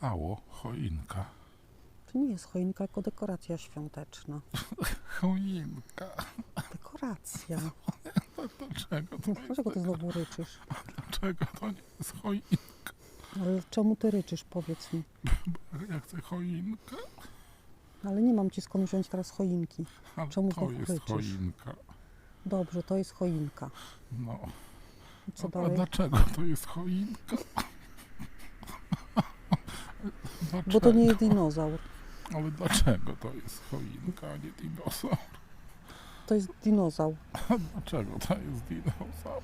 Ało, choinka. To nie jest choinka, tylko dekoracja świąteczna. Choinka. Dekoracja. No Dlaczego to No? Dlaczego ty znowu ryczysz? Dlaczego to nie jest choinka? Ale czemu ty ryczysz, powiedz mi? Ja chcę choinkę. Ale nie mam ci skąd wziąć teraz choinki. Ale Czemu to znowu jest ryczysz? choinka. Dobrze, to jest choinka. No. Co A dalej? dlaczego to jest choinka? Dlaczego? Bo to nie jest dinozaur. Ale dlaczego to jest choinka, a nie dinozaur? To jest dinozaur. A dlaczego to jest dinozaur?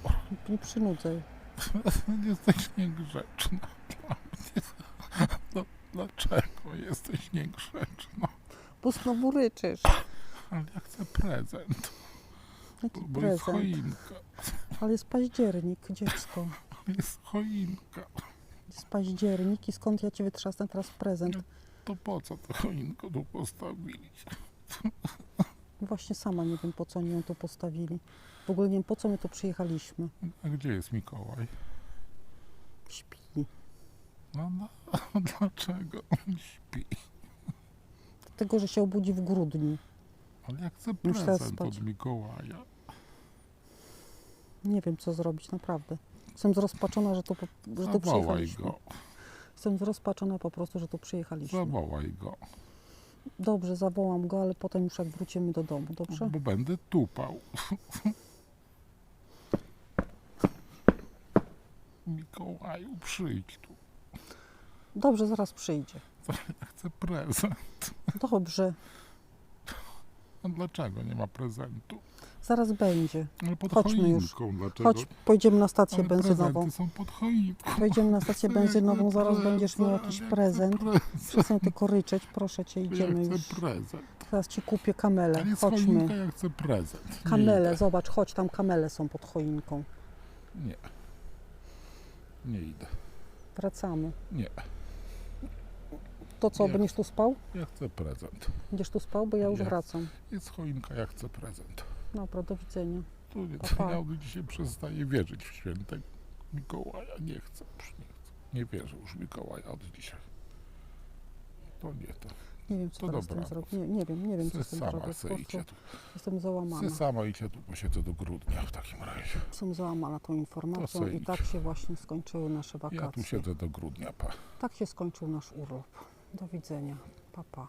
Nie przynudzaj. Jesteś niegrzeczna dla mnie. No, dlaczego jesteś niegrzeczna? Bo znowu ryczysz. Ale ja chcę prezent, Jaki bo jest prezent? choinka. Ale jest październik, dziecko. Jest choinka. Jest październik i skąd ja ci wytrzasnę teraz prezent? To po co tę choinkę tu postawiliście? Właśnie sama nie wiem, po co oni ją tu postawili. W ogóle nie wiem, po co my tu przyjechaliśmy. A gdzie jest Mikołaj? Śpi. No, no dlaczego on śpi? Dlatego, że się obudzi w grudniu. Ale ja chcę prezent spać. od Mikołaja. Nie wiem, co zrobić, naprawdę. Jestem zrozpaczona, że tu, że tu Zawołaj przyjechaliśmy. go. Jestem zrozpaczona po prostu, że tu przyjechaliśmy. Zawołaj go. Dobrze, zawołam go, ale potem już jak wrócimy do domu, dobrze? Bo będę tupał. Mikołaju, przyjdź tu. Dobrze, zaraz przyjdzie. Ja chcę prezent. Dobrze, A dlaczego nie ma prezentu? Zaraz będzie. Ale pod Chodźmy już. choinką. Dlaczego? Chodź, pojedziemy na stację Ale benzynową. są pod choinką. Na stację benzynową, zaraz będziesz miał prezent, jakiś ja prezent. Prezent. Przestań tylko ryczeć, proszę cię, Ja idziemy chcę już. prezent. Teraz ci kupię kamelę, Ale jest choinka, chodźmy. ja chcę prezent. Nie Kamele, idę. zobacz, chodź, tam kamele są pod choinką. Nie. Nie idę. Wracamy. Nie. To co, Nie. będziesz tu spał? Ja chcę prezent. Będziesz tu spał, bo ja już Nie. wracam. Jest choinka, ja chcę prezent. Dobra, do widzenia. Tu nie, Pa, pa. ja od dzisiaj przestaję wierzyć w świętego Mikołaja. Nie chcę, już nie chcę. Nie wierzę już w Mikołaja od dzisiaj. To nie to. Nie wiem, co To teraz z tym dobranoc. zrobić. Nie, nie wiem, nie wiem, co Ty z tym sama zrobić. Po se prostu idźcie tu. jestem Ty załamana. sama idźcie tu, posiedzę do grudnia w takim razie. Jestem załamana tą informacją i idź. tak się właśnie skończyły nasze Ja tu wakacje. siedzę do grudnia, pa. Tak się skończył nasz urlop. Do widzenia. Pa, pa.